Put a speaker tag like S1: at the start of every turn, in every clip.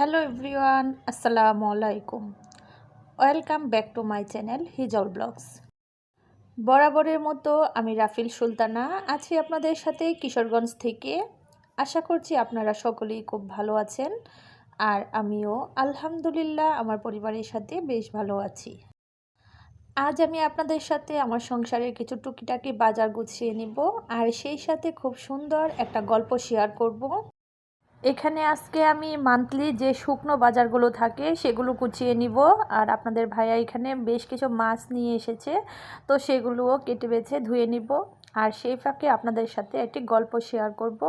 S1: Hello everyone, আসসালামু আলাইকুম। Welcome back to my channel Hijal blogs. বরাবরের মতো আমি রাফিল সুলতানা, আছি আপনাদের সাথে কিশোরগঞ্জ থেকে। আশা করছি আপনারা সকলেই খুব ভালো আছেন আর আমিও আলহামদুলিল্লাহ, আমার পরিবারের সাথে বেশ ভালো আছি। আজ আমি আপনাদের সাথে আমার সংসারের কিছু টুকিটাকি বাজার গুছিয়ে নিব আর সেই সাথে খুব সুন্দর একটা গল্প শেয়ার করব। এখানে আজকে আমি মান্থলি যে শুকনো বাজারগুলো থাকে সেগুলো কুচিয়ে নিব। আর আপনাদের ভাইয়া এখানে বেশ কিছু মাছ নিয়ে এসেছে, তো সেগুলোও কেটে বেছে ধুয়ে নিব। আর সেই ফাঁকে আপনাদের সাথে একটি গল্প শেয়ার করব।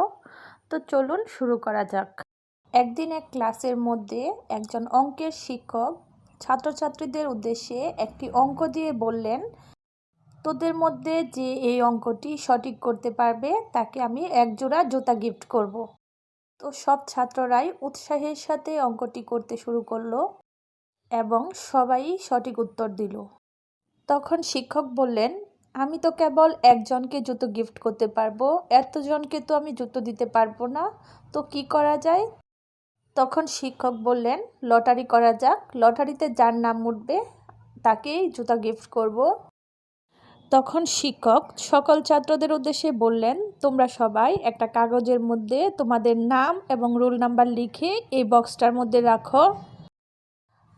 S1: তো চলুন শুরু করা যাক। একদিন এক ক্লাসের মধ্যে একজন অঙ্কের শিক্ষক ছাত্রছাত্রীদের উদ্দেশ্যে একটি অঙ্ক দিয়ে বললেন, তোদের মধ্যে যে এই অঙ্কটি সঠিক করতে পারবে তাকে আমি একজোড়া জুতা গিফট করব। তো সব ছাত্ররাই উৎসাহের সাথে অঙ্কটি করতে শুরু করল এবং সবাই সঠিক উত্তর দিল। তখন শিক্ষক বললেন, আমি তো কেবল একজনকে জুতো গিফট করতে পারব, এতজনকে তো আমি জুতো দিতে পারব না, তো কি করা যায়? তখন শিক্ষক বললেন, লটারি করা যাক, লটারিতে যার নাম উঠবে, তাকেই জুতা গিফট করব। তখন শিক্ষক সকল ছাত্রদের উদ্দেশ্যে বললেন, তোমরা সবাই একটা কাগজের মধ্যে তোমাদের নাম এবং রোল নাম্বার লিখে এই বক্সটার মধ্যে রাখো।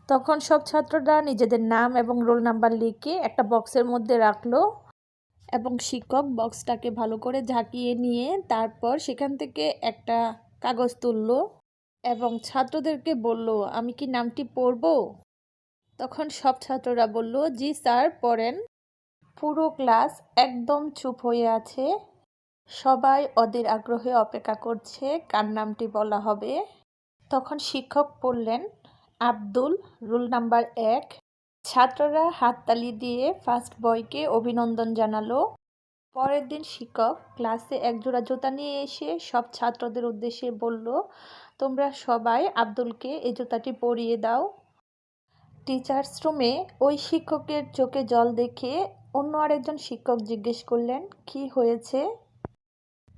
S1: তখন সব ছাত্ররা নিজেদের নাম এবং রোল নাম্বার লিখে একটা বক্সের মধ্যে রাখল এবং শিক্ষক বক্সটাকে ভালো করে ঝাঁকিয়ে নিয়ে তারপর সেখান থেকে একটা কাগজ তুললো এবং ছাত্রদেরকে বলল, আমি কি নামটি পড়ব? তখন সব ছাত্ররা বলল, জি স্যার, পড়েন। পুরো ক্লাস একদম চুপ হয়ে আছে। সবাই ওদের আগ্রহে অপেক্ষা করছে কার নামটি বলা হবে। তখন শিক্ষক বললেন, আব্দুল, রুল নাম্বার এক। ছাত্ররা হাততালি দিয়ে ফার্স্ট বয়কে অভিনন্দন জানালো। পরের দিন শিক্ষক ক্লাসে একজোড়া জুতা নিয়ে এসে সব ছাত্রদের উদ্দেশ্যে বলল, তোমরা সবাই আব্দুলকে এই জুতাটি পরিয়ে দাও। টিচার্স রুমে ওই শিক্ষকের চোখে জল দেখে অন্য আরেকজন শিক্ষক জিজ্ঞেস করলেন, কি হয়েছে?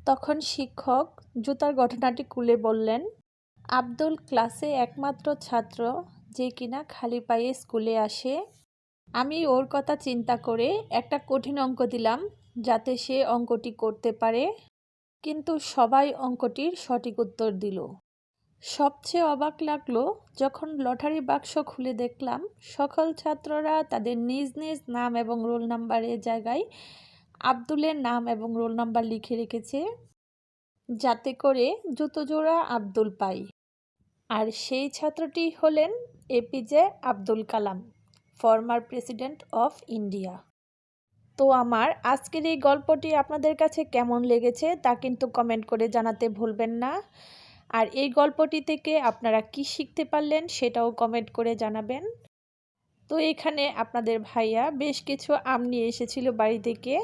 S1: তখন শিক্ষক জুতার ঘটনাটি খুলে বললেন, আব্দুল ক্লাসে একমাত্র ছাত্র যে কিনা খালি পায়ে স্কুলে আসে। আমি ওর কথা চিন্তা করে একটা কঠিন অঙ্ক দিলাম, যাতে সে অঙ্কটি করতে পারে। কিন্তু সবাই অঙ্কটির সঠিক উত্তর দিল। সবচেয়ে অবাক লাগল, যখন লটারি বাক্স খুলে দেখলাম, সকল ছাত্ররা তাদের নিজ নিজ নাম এবং রোল নাম্বারের জায়গায় আব্দুলের নাম এবং রোল নাম্বার লিখে রেখেছে, যাতে করে জুতো জোড়া আব্দুল পাই। আর সেই ছাত্রটি হলেন APJ Abdul Kalam, former president of India. তো আমার আজকের এই গল্পটি আপনাদের কাছে কেমন লেগেছে তা কিন্তু কমেন্ট করে জানাতে ভুলবেন না। আর এই গল্পটি থেকে আপনারা কি শিখতে পারলেন সেটাও কমেন্ট করে জানাবেন। তো এখানে আপনাদের ভাইয়া বেশ কিছু আম নিয়ে এসেছিল বাড়ি থেকে।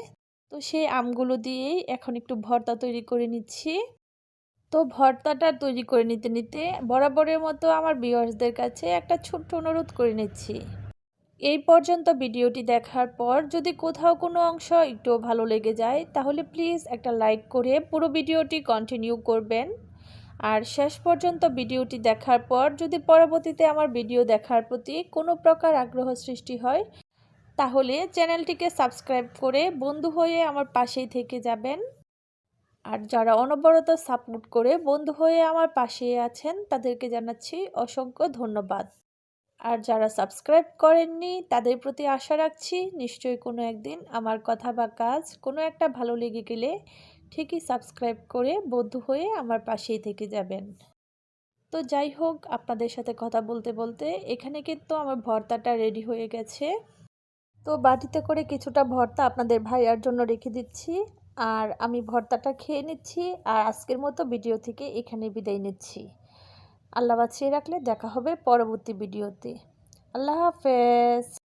S1: তো সেই আমগুলো দিয়েই এখন একটু ভর্তা তৈরি করে নিচ্ছি। তো ভর্তাটা তৈরি করে নিতে নিতে বরাবরের মতো আমার বিয়ার্সদের কাছে একটা ছোট্ট অনুরোধ করে নিচ্ছি। এই পর্যন্ত ভিডিওটি দেখার পর যদি কোথাও কোনো অংশ একটু ভালো লেগে যায়, তাহলে প্লিজ একটা লাইক করে পুরো ভিডিওটি কন্টিনিউ করবেন। আর শেষ পর্যন্ত ভিডিওটি দেখার পর যদি পরবর্তীতে আমার ভিডিও দেখার প্রতি কোনো প্রকার আগ্রহ সৃষ্টি হয়, তাহলে চ্যানেলটিকে সাবস্ক্রাইব করে বন্ধু হয়ে আমার পাশেই থেকে যাবেন। আর যারা অনবরত সাপোর্ট করে বন্ধু হয়ে আমার পাশে আছেন, তাদেরকে জানাচ্ছি অসংখ্য ধন্যবাদ। আর যারা সাবস্ক্রাইব করেননি, তাদের প্রতি আশা রাখছি নিশ্চয়ই কোনো একদিন আমার কথা বা কাজ কোনো একটা ভালো লেগে গেলে ঠিকই সাবস্ক্রাইব করে বন্ধু হয়ে আমার পাশেই থেকে যাবেন। তো যাই হোক, আপনাদের সাথে কথা বলতে বলতে এখানে কিন্তু আমার ভর্তাটা রেডি হয়ে গেছে। তো বাটিতে করে কিছুটা ভর্তা আপনাদের ভাইয়ার জন্য রেখে দিচ্ছি। আর আমি ভর্তাটা খেয়ে নিচ্ছি আর আজকের মতো ভিডিও থেকে এখানে বিদায় নিচ্ছি। আল্লাহ বাঁচিয়ে রাখলে দেখা হবে পরবর্তী ভিডিওতে আল্লাহ হাফেজ।